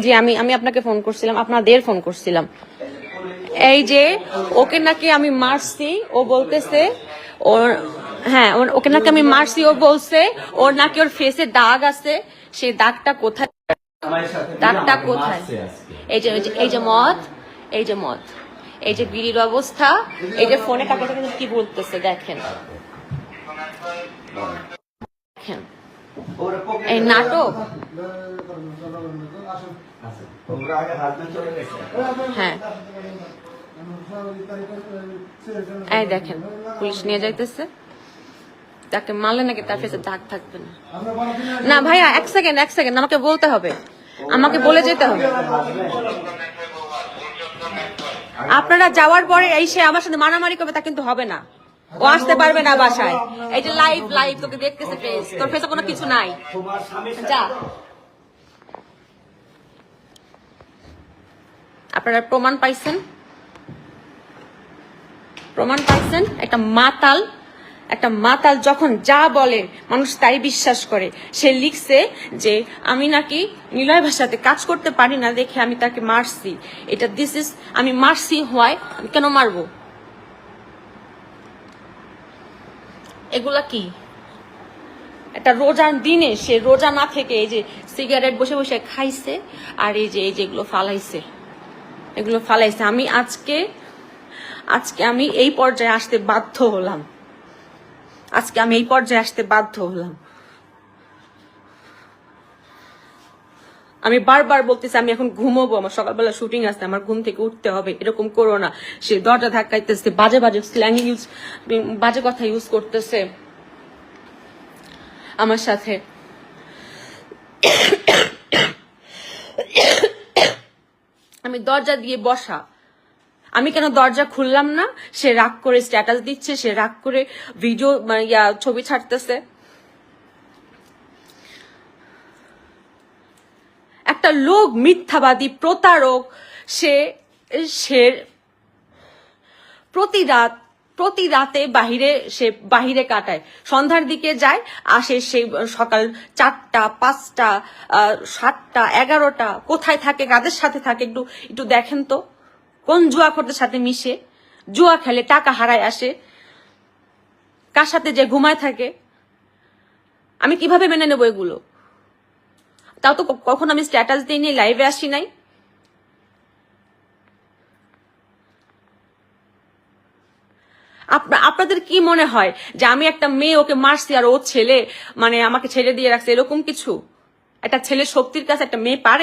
জি, আমি আমি আপনাকে ফোন করছিলাম, আপনাদের ফোন করছিলাম। এই যে, ওকে নাকি আমি মারছি, ও বলতেছে, ওর হ্যাঁ ওকে নাকি আমি মারছি, ও বলছে, ওর নাকি ওর ফেসে দাগ আছে, সেই দাগটা কোথায়? দাগটা কোথায়? এই যে, এই যে- মদ, এই যে মদ, এই যে বিড়ির অবস্থা, এই যে ফোনে কাকে কি বলতেছে, দেখেন। দেখেন। এই নাটক হ্যাঁ। এই দেখেন, পুলিশ নিয়ে যাইতেছে। তাকে মারলে নাকি তার ফেসে দাগ থাকবে না। না ভাইয়া, এক সেকেন্ড এক সেকেন্ড, আমাকে বলতে হবে। আমাকে বলে যেতে হবে। আপনারা যাওয়ার পরে এই সে আমার সাথে মারামারি করবে, তা কিন্তু হবে না। ও আসতে পারবে না বাসায়। এই যে লাইভ লাইভ তোকে দেখতেছে ফেস তোর ফেসে কোনো কিছু নাই। যা। আপনারা প্রমাণ পাইছেন? প্রমাণ পাইছেন? একটা মাতাল একটা মাতাল যখন যা বলে, মানুষ তাই বিশ্বাস করে। সে লিখছে যে, আমি নাকি নিলয় ভাষাতে কাজ করতে পারি না দেখে আমি তাকে মারছি। এটা দিস ইজ আমি মারছি হওয়ায় আমি কেন মারবো? এগুলা কি? একটা রোজার দিনে সে রোজা না থেকে এই যে সিগারেট বসে বসে খাইছে, আর এই যে, এই যেগুলো ফালাইছে। এগুলো ফালাইছে। আমি আজকে আজকে আমি এই পর্যায়ে আসতে বাধ্য হলাম। আজকে আমি এই পর্যায়ে আসতে বাধ্য হলাম। আমি বারবার বলতেছি, আমি এখন ঘুমোবো। আমার সকালবেলা শুটিং আছে, আমার ঘুম থেকে উঠতে হবে। এরকম করো না। সে দরজা ধাক্কাইতেছে, বাজে বাজে স্ল্যাং ইউজ বাজে কথা ইউজ করতেছে। আমার সাথে আমি দরজা দিয়ে বসা। আমি কেন দরজা খুললাম না? সে রাগ করে স্ট্যাটাস দিচ্ছে, সে রাগ করে ভিডিও মানে ইয়া, ছবি ছাড়তেছে। একটা লোক, মিথ্যাবাদী, প্রতারক, সে সে, প্রতি রাত প্রতি রাতে বাহিরে সে বাহিরে কাটায়। সন্ধ্যার দিকে যায়, আসে সেই সকাল চারটা, পাঁচটা সাতটা, এগারোটা, কোথায় থাকে, কাদের সাথে থাকে, একটু একটু দেখেন তো। কোন জুয়া খোরদের সাথে মিশে। জুয়া খেলে টাকা হারায় আসে। কার সাথে যে ঘুমায় থাকে। আমি কীভাবে মেনে নেব এগুলো? তাও তো কখন আমি স্ট্যাটাস দিই নি লাইভে আসি নাই। আপনাদের কি মনে হয় যে আমি একটা মেয়ে, ওকে মারছি আর ও ছেলে মানে আমাকে ছেড়ে দিয়ে রাখছে, এরকম কিছু? একটা ছেলে শক্তির কাছে একটা মেয়ে পারে?